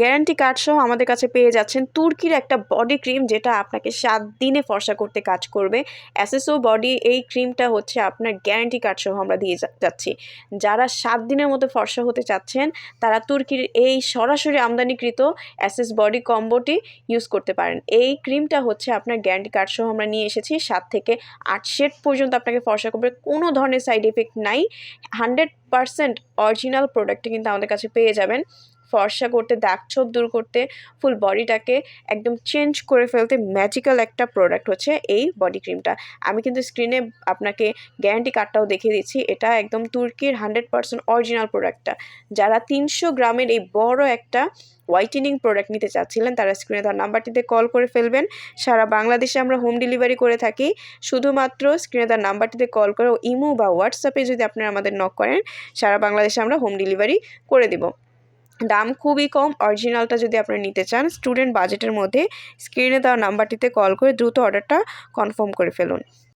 Guarantee card সহ আমাদের কাছে পেয়ে যাচ্ছেন তুর্কির একটা বডি ক্রিম যেটা আপনাকে সাত দিনে ফর্সা করতে কাজ করবে। এসএসও বডি এই ক্রিমটা হচ্ছে আপনার গ্যারান্টি কার্ড সহ আমরা দিয়ে যাচ্ছি। যারা সাত দিনের মধ্যে ফর্সা হতে চাচ্ছেন, তারা তুর্কির এই সরাসরি আমদানিকৃত এসএস বডি কম্বোটি ইউজ করতে পারেন। এই ক্রিমটা হচ্ছে আপনার গ্যারান্টি কার্ড সহ আমরা নিয়ে এসেছি। সাত থেকে আট শেড পর্যন্ত আপনাকে ফর্সা করবে। কোনো ধরনের সাইড এফেক্ট নাই। হান্ড্রেড পারসেন্ট অরিজিনাল প্রোডাক্টটি কিন্তু আমাদের কাছে পেয়ে যাবেন। ফর্সা করতে, দাগ ছোপ দূর করতে ফুল বডিটাকে একদম চেঞ্জ করে ফেলতে ম্যাজিক্যাল একটা প্রোডাক্ট হচ্ছে এই বডি ক্রিমটা আমি কিন্তু স্ক্রিনে আপনাকে গ্যারান্টি কার্ডটাও দেখিয়ে দিচ্ছি, এটা একদম তুর্কির হান্ড্রেড পারসেন্ট অরিজিনাল প্রোডাক্টটা যারা তিনশো গ্রামের এই বড় একটা হোয়াইটেনিং প্রোডাক্ট নিতে চাচ্ছিলেন, তারা স্ক্রিনে তার নাম্বারটিতে কল করে ফেলবেন। সারা বাংলাদেশে আমরা হোম ডেলিভারি করে থাকি, শুধুমাত্র স্ক্রিনে তার নাম্বারটিতে কল করে ইমো বা হোয়াটসঅ্যাপে যদি আপনারা আমাদের নক করেন, সারা বাংলাদেশে আমরা হোম ডেলিভারি করে দেব। দাম খুবই কম অরিজিনালটা যদি আপনি নিতে চান স্টুডেন্ট বাজেটের মধ্যে স্ক্রিনে দেওয়া নাম্বারটিতে কল করে দ্রুত অর্ডারটা কনফার্ম করে ফেলুন।